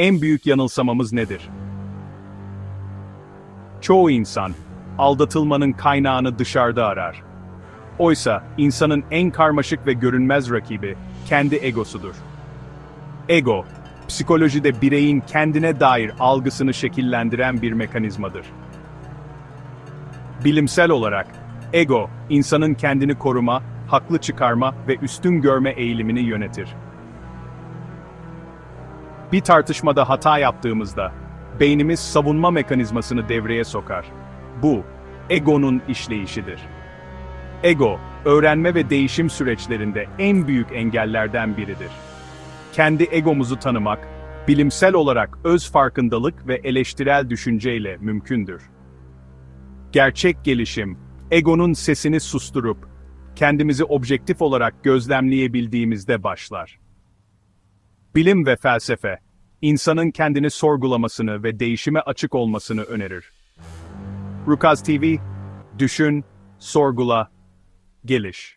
En büyük yanılsamamız nedir? Çoğu insan, aldatılmanın kaynağını dışarıda arar. Oysa insanın en karmaşık ve görünmez rakibi, kendi egosudur. Ego, psikolojide bireyin kendine dair algısını şekillendiren bir mekanizmadır. Bilimsel olarak, ego, insanın kendini koruma, haklı çıkarma ve üstün görme eğilimini yönetir. Bir tartışmada hata yaptığımızda, beynimiz savunma mekanizmasını devreye sokar. Bu, egonun işleyişidir. Ego, öğrenme ve değişim süreçlerinde en büyük engellerden biridir. Kendi egomuzu tanımak, bilimsel olarak öz farkındalık ve eleştirel düşünceyle mümkündür. Gerçek gelişim, egonun sesini susturup, kendimizi objektif olarak gözlemleyebildiğimizde başlar. Bilim ve felsefe, insanın kendini sorgulamasını ve değişime açık olmasını önerir. Rukaz TV, düşün, sorgula, geliş.